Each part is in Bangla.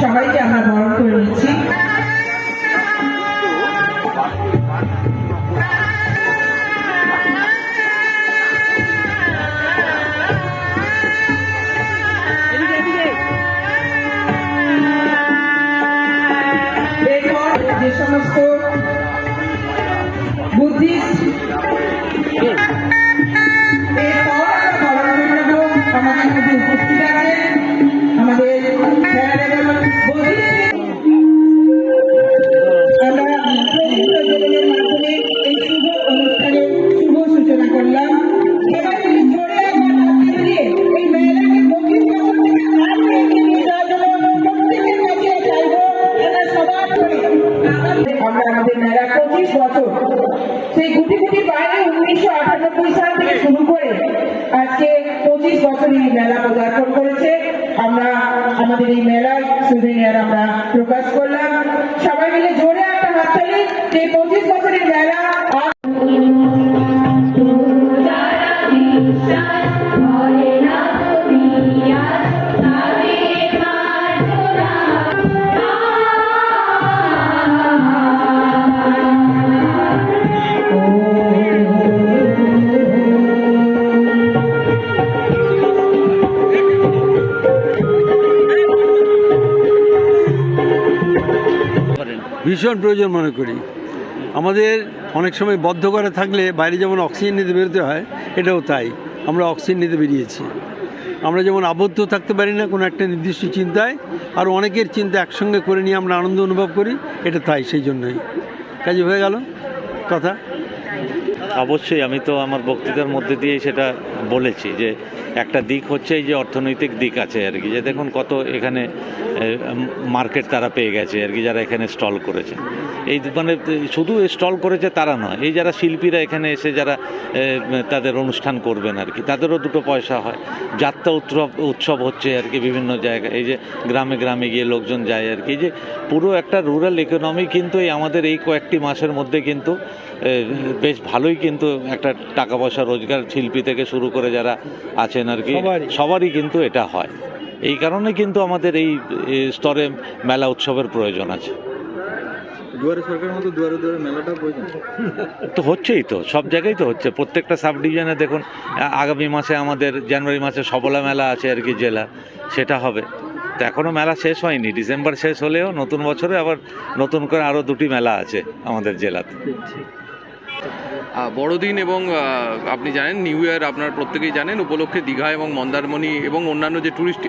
সবাইকে আমরা বরণ করে নিচ্ছি আটানব্বই সাল থেকে শুরু করে আজকে পঁচিশ বছর এই মেলা পদার্পণ করেছে। আমরা আমাদের এই মেলায় সুবিনিয়ার আমরা প্রকাশ করলাম। সবাই মিলে জোরে একটা হাততালি যে পঁচিশ বছরের মেলা ভীষণ প্রয়োজন মনে করি। আমাদের অনেক সময় বদ্ধ করে থাকলে বাইরে যেমন অক্সিজেন নিতে বেরোতে হয়, এটাও তাই। আমরা অক্সিজেন নিতে বেরিয়েছি। আমরা যেমন আবদ্ধ থাকতে পারি না কোনো একটা নির্দিষ্ট চিন্তায়, আর অনেকের চিন্তা একসঙ্গে করে নিয়ে আমরা আনন্দ অনুভব করি, এটা তাই সেই জন্যই। কাজে হয়ে গেল, কথা। অবশ্যই, আমি তো আমার বক্তৃতার মধ্যে দিয়েই সেটা বলেছি যে একটা দিক হচ্ছে এই যে অর্থনৈতিক দিক আছে আর কি, যে দেখুন কত এখানে মার্কেট তারা পেয়ে গেছে আর কি, যারা এখানে স্টল করেছে। এই মানে শুধু স্টল করেছে তারা নয়, এই যারা শিল্পীরা এখানে এসে যারা তাদের অনুষ্ঠান করবেন আর কি, তাদেরও দুটো পয়সা হয়। যাত্রা উৎসব উৎসব হচ্ছে আর কি বিভিন্ন জায়গায়, এই যে গ্রামে গ্রামে গিয়ে লোকজন যায় আর কি যে পুরো একটা রুরাল ইকোনমি কিন্তু এই আমাদের এই কয়েকটি মাসের মধ্যে কিন্তু বেশ ভালোই কিন্তু একটা টাকা পয়সা রোজগার শিল্পী থেকে শুরু করে যারা আছেন আর কি সবারই। কিন্তু এটা হয়। এই কারণে কিন্তু আমাদের এই স্তরে মেলা উৎসবের প্রয়োজন আছে। দুয়ারে সরকারের মতো দুয়ারে দুয়ারে মেলাটা প্রয়োজন? তো হচ্ছেই তো সব জায়গায় তো হচ্ছে। প্রত্যেকটা সাব ডিভিশনে দেখুন আগামী মাসে আমাদের জানুয়ারি মাসে সবলা মেলা আছে আর কি জেলা সেটা হবে। তো এখনও মেলা শেষ হয়নি ডিসেম্বর শেষ হলেও নতুন বছরে আবার নতুন করে আরও দুটি মেলা আছে আমাদের জেলাতে। বড়দিন এবং আপনি জানেন নিউ ইয়ার আপনার প্রত্যেকেই জানেন, উপলক্ষে দীঘা এবং মন্দারমণি এবং অন্যান্য যে ট্যুরিস্ট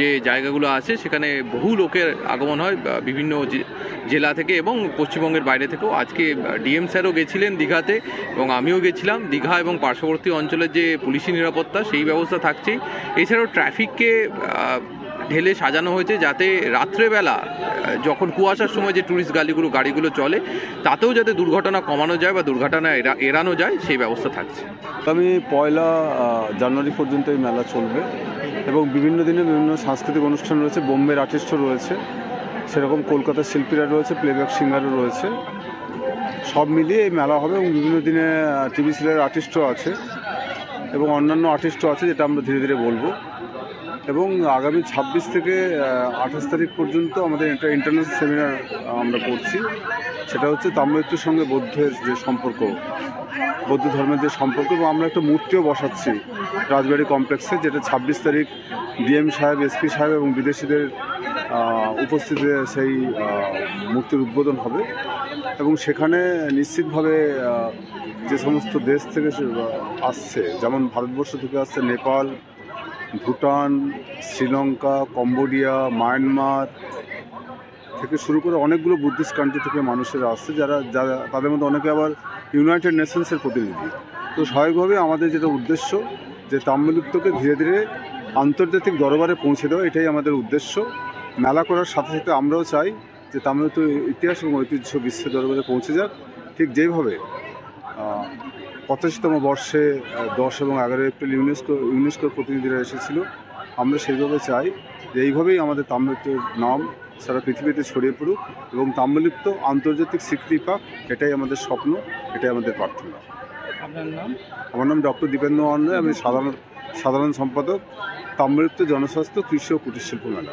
যে জায়গাগুলো আছে, সেখানে বহু লোকের আগমন হয় বিভিন্ন জেলা থেকে এবং পশ্চিমবঙ্গের বাইরে থেকেও। আজকে ডিএম স্যারও গেছিলেন দীঘাতে এবং আমিও গেছিলাম। দীঘা এবং পার্শ্ববর্তী অঞ্চলের যে পুলিশি নিরাপত্তা, সেই ব্যবস্থা থাকছেই। এছাড়াও ট্রাফিককে ঢেলে সাজানো হয়েছে যাতে রাত্রেবেলা যখন কুয়াশার সময় যে ট্যুরিস্ট গাড়িগুলো গাড়িগুলো চলে, তাতেও যাতে দুর্ঘটনা কমানো যায় বা দুর্ঘটনা এড়া- এড়ানো যায়, সেই ব্যবস্থা থাকছে। আগামী পয়লা জানুয়ারি পর্যন্ত এই মেলা চলবে এবং বিভিন্ন দিনে বিভিন্ন সাংস্কৃতিক অনুষ্ঠান রয়েছে। বোম্বের আর্টিস্টও রয়েছে, সেরকম কলকাতার শিল্পীরা রয়েছে প্লেব্যাক সিঙ্গারও রয়েছে। সব মিলিয়ে এই মেলা হবে এবং বিভিন্ন দিনে টিভি সিরিয়ালের আর্টিস্টও আছে এবং অন্যান্য আর্টিস্টও আছে, যেটা আমরা ধীরে ধীরে বলব। এবং আগামী ছাব্বিশ থেকে আঠাশ তারিখ পর্যন্ত আমাদের একটা ইন্টারন্যাশনাল সেমিনার আমরা করছি। সেটা হচ্ছে তাম্রলিপ্তর সঙ্গে বৌদ্ধের যে সম্পর্ক, বৌদ্ধ ধর্মের যে সম্পর্ক, এবং আমরা একটা মূর্তিও বসাচ্ছি রাজবাড়ি কমপ্লেক্সে যেটা ছাব্বিশ তারিখ ডিএম সাহেব, এসপি সাহেব এবং বিদেশিদের উপস্থিতিতে সেই মূর্তির উদ্বোধন হবে। এবং সেখানে নিশ্চিতভাবে যে সমস্ত দেশ থেকে আসছে, যেমন ভারতবর্ষ থেকে আসছে, নেপাল ভুটান শ্রীলঙ্কা কম্বোডিয়া মায়ানমার থেকে শুরু করে অনেকগুলো বুদ্ধিস্ট কান্ট্রি থেকে মানুষেরা আসছে যারা যারা তাদের মধ্যে অনেকে আবার ইউনাইটেড নেশনসের প্রতিনিধি। তো স্বাভাবিকভাবে আমাদের যেটা উদ্দেশ্য যে তাম্রলিপ্তকে ধীরে ধীরে আন্তর্জাতিক দরবারে পৌঁছে দেওয়া এটাই আমাদের উদ্দেশ্য। মেলা করার সাথে সাথে আমরাও চাই যে তাম্রলিপ্ত ইতিহাস এবং ঐতিহ্য বিশ্ব দরবারে পৌঁছে যাক। ঠিক যেইভাবে আহ, পঁচাশিতম বর্ষে দশ এবং এগারো এপ্রিল ইউনেস্কো ইউনেস্কোর প্রতিনিধিরা এসেছিল। আমরা সেইভাবে চাই যে এইভাবেই আমাদের তাম্রলিপ্তের নাম সারা পৃথিবীতে ছড়িয়ে পড়ুক এবং তাম্রলিপ্ত আন্তর্জাতিক স্বীকৃতি পাক এটাই আমাদের স্বপ্ন এটাই আমাদের প্রার্থনা। নাম? আমার নাম ডক্টর দীপেন্দ্র অন্নয় আমি সাধারণ সাধারণ সম্পাদক তাম্রলিপ্ত জনস্বাস্থ্য কৃষি ও কুটির শিল্প মেলা।